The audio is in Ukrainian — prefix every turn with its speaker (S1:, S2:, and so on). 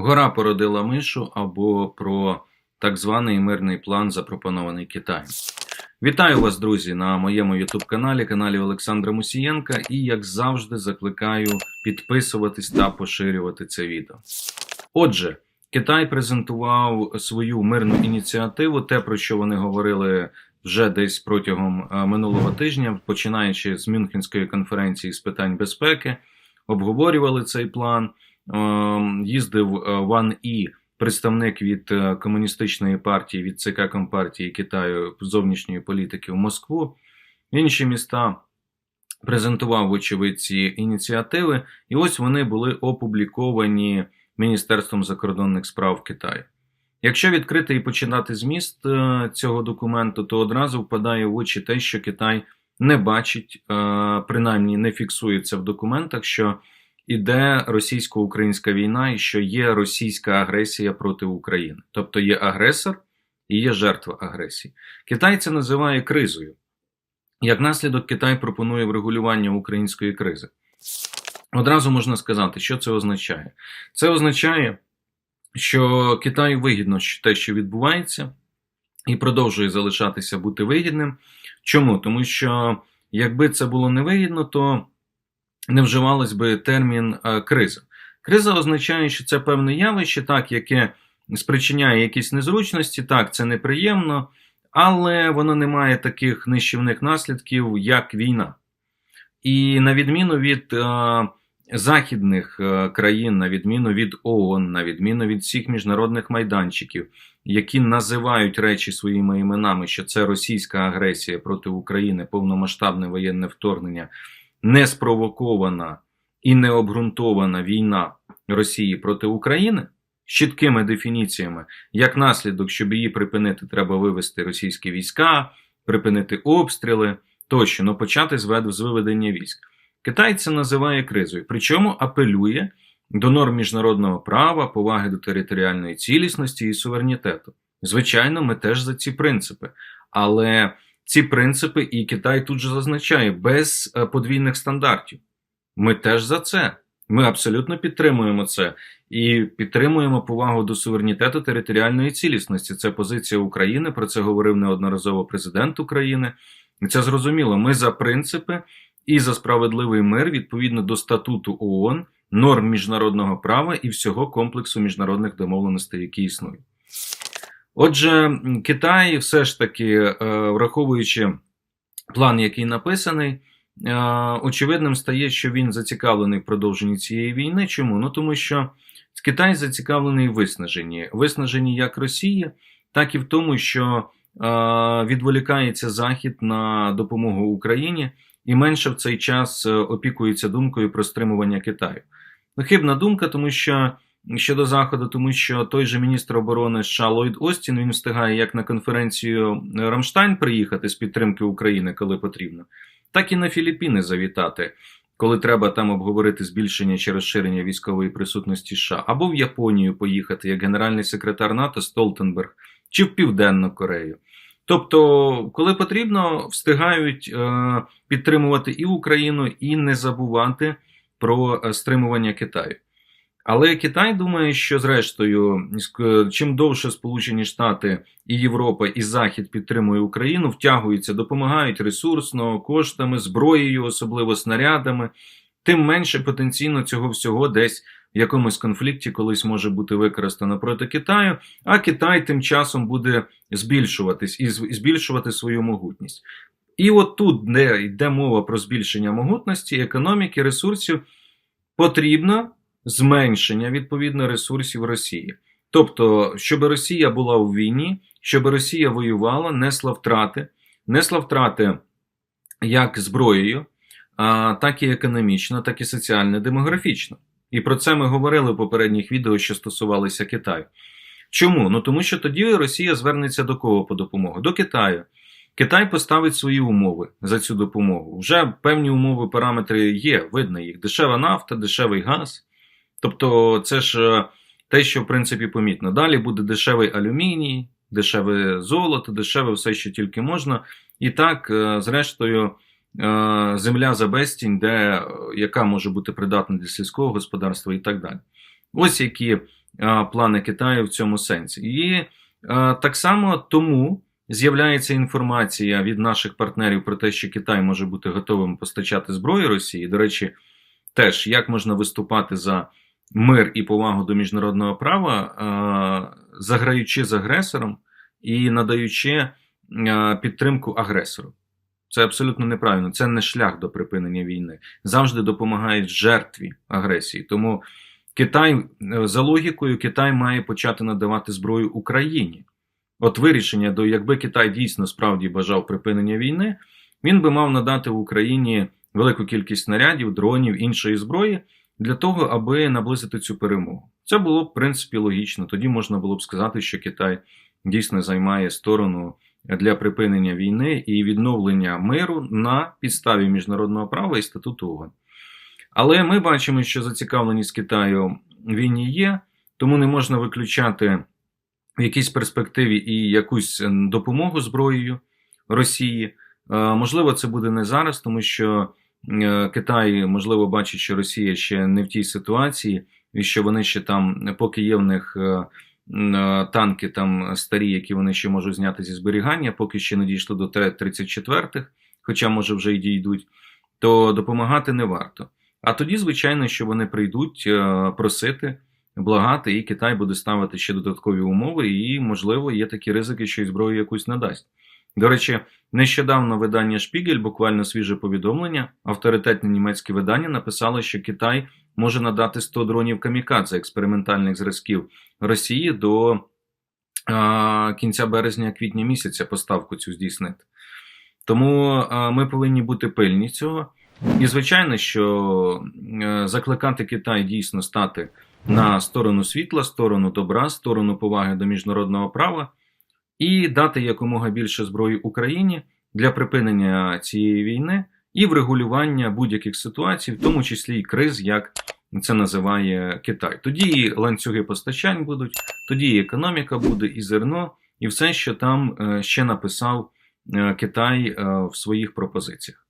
S1: Гора породила мишу або про так званий мирний план, запропонований Китаєм. Вітаю вас, друзі, на моєму youtube каналі, каналі Олександра Мусієнка, і, як завжди, закликаю підписуватись та поширювати це відео. Отже, Китай презентував свою мирну ініціативу, те, про що вони говорили вже десь протягом е, минулого тижня, починаючи з Мюнхенської конференції з питань безпеки, обговорювали цей план. Ем, їздив е, Ван І, представник від е, комуністичної партії, від ЦК Компартії Китаю зовнішньої політики в Москву. Інші міста презентував, вочевидь, ці ініціативи, і ось вони були опубліковані Міністерством закордонних справ Китаю. Якщо відкрити і починати зміст е, цього документу, то одразу впадає в очі те, що Китай не бачить, принаймні не фіксується в документах, що іде російсько-українська війна і що є російська агресія проти України. Тобто є агресор і є жертва агресії. Китай це називає кризою. Як наслідок, Китай пропонує врегулювання української кризи. Одразу можна сказати, що це означає. Це означає, що Китаю вигідно те, що відбувається, і продовжує залишатися бути вигідним. Чому? Тому що якби це було невигідно, то не вживалось би термін е, криза. Криза означає, що це певне явище, так, яке спричиняє якісь незручності, так, це неприємно, але воно не має таких нищівних наслідків, як війна. І на відміну від е, західних е, країн, на відміну від ООН, на відміну від всіх міжнародних майданчиків, які називають речі своїми іменами, що це російська агресія проти України, повномасштабне воєнне вторгнення неспровокована і необґрунтована війна Росії проти України з чіткими дефініціями, як наслідок, щоб її припинити, треба вивести російські війська, припинити обстріли тощо, ну почати з виведення військ. Китай це називає кризою, причому апелює до норм міжнародного права, поваги до територіальної цілісності і суверенітету. Звичайно, ми теж за ці принципи. Але ці принципи, і Китай тут же зазначає без е, подвійних стандартів. Ми теж за це. Ми абсолютно підтримуємо це і підтримуємо повагу до суверенітету територіальної цілісності. Це позиція України. Про це говорив неодноразово президент України. Це зрозуміло. Ми за принципи і за справедливий мир відповідно до статуту ООН, норм міжнародного права і всього комплексу міжнародних домовленостей, які існують. Отже, Китай все ж таки, е, враховуючи план, який написаний, е, очевидним стає, що він зацікавлений в продовженні цієї війни. Чому? Ну тому що Китай зацікавлений в виснаженні, виснаженні як Росії, так і в тому, що е, відволікається Захід на допомогу Україні і менше в цей час опікується думкою про стримування Китаю. Ну, хибна думка, тому що щодо заходу, тому що той же міністр оборони США Ллойд Остін він встигає як на конференцію Рамштайн приїхати з підтримки України, коли потрібно, так і на Філіппіни завітати, коли треба там обговорити збільшення чи розширення військової присутності США, або в Японію поїхати як генеральний секретар НАТО Столтенберг, чи в Південну Корею. Тобто, коли потрібно, встигають е, підтримувати і Україну, і не забувати про е, стримування Китаю. Але Китай думає, що зрештою, чим довше Сполучені Штати і Європа і Захід підтримує Україну, втягуються, допомагають ресурсно, коштами, зброєю, особливо снарядами, тим менше потенційно цього всього десь в якомусь конфлікті колись може бути використано проти Китаю, а Китай тим часом буде збільшуватись і збільшувати свою могутність. І от тут, де йде мова про збільшення могутності, економіки, ресурсів, потрібно зменшення відповідно ресурсів Росії. Тобто, щоб Росія була у війні, щоб Росія воювала, несла втрати, несла втрати як зброєю, так і економічно, так і соціально, демографічно. І про це ми говорили в попередніх відео, що стосувалися Китаю. Чому? Ну тому що тоді Росія звернеться до кого по допомогу? До Китаю. Китай поставить свої умови за цю допомогу. Вже певні умови, параметри є, видно їх: дешева нафта, дешевий газ. Тобто, це ж е, те, що в принципі помітно. Далі буде дешевий алюміній, дешеве золото, дешеве все, що тільки можна. І так, е, зрештою, е, земля за безцінь, де, яка може бути придатна для сільського господарства і так далі. Ось які плани Китаю в цьому сенсі. І так само тому з'являється інформація від наших партнерів про те, що Китай може бути готовим постачати зброю Росії. До речі, теж як можна виступати за мир і повагу до міжнародного права, е, заграючи з агресором і надаючи е, підтримку агресору. Це абсолютно неправильно. Це не шлях до припинення війни. Завжди допомагають жертві агресії. Тому Китай, е, за логікою, Китай має почати надавати зброю Україні. От вирішення, до якби Китай дійсно справді бажав припинення війни, він би мав надати в Україні велику кількість снарядів, дронів, іншої зброї для того, аби наблизити цю перемогу. Це було в принципі логічно. Тоді можна було б сказати, що Китай дійсно займає сторону для припинення війни і відновлення миру на підставі міжнародного права і статуту ООН. Але ми бачимо, що зацікавленість Китаю війні є, тому не можна виключати в якійсь перспективі і якусь допомогу зброєю Росії. Е, Можливо, це буде не зараз, тому що Китай, можливо, бачить, що Росія ще не в тій ситуації, і що вони ще там, поки є в них е, е, танки там старі, які вони ще можуть зняти зі зберігання, поки ще не дійшли до Т-34, хоча може вже й дійдуть, то допомагати не варто. А тоді, звичайно, що вони прийдуть е, просити, благати, і Китай буде ставити ще додаткові умови, і, можливо, є такі ризики, що і зброю якусь надасть. До речі, нещодавно видання Шпігель, буквально свіже повідомлення, авторитетне німецьке видання написало, що Китай може надати 100 дронів камікадзе експериментальних зразків Росії до а, кінця березня-квітня місяця поставку цю здійснити. Тому а, ми повинні бути пильні цього. І звичайно, що е, закликати Китай дійсно стати на сторону світла, сторону добра, сторону поваги до міжнародного права і дати якомога більше зброї Україні для припинення цієї війни і врегулювання будь-яких ситуацій, в тому числі і криз, як це називає Китай. Тоді і ланцюги постачань будуть, тоді і економіка буде, і зерно, і все, що там е, ще написав е, Китай е, в своїх пропозиціях.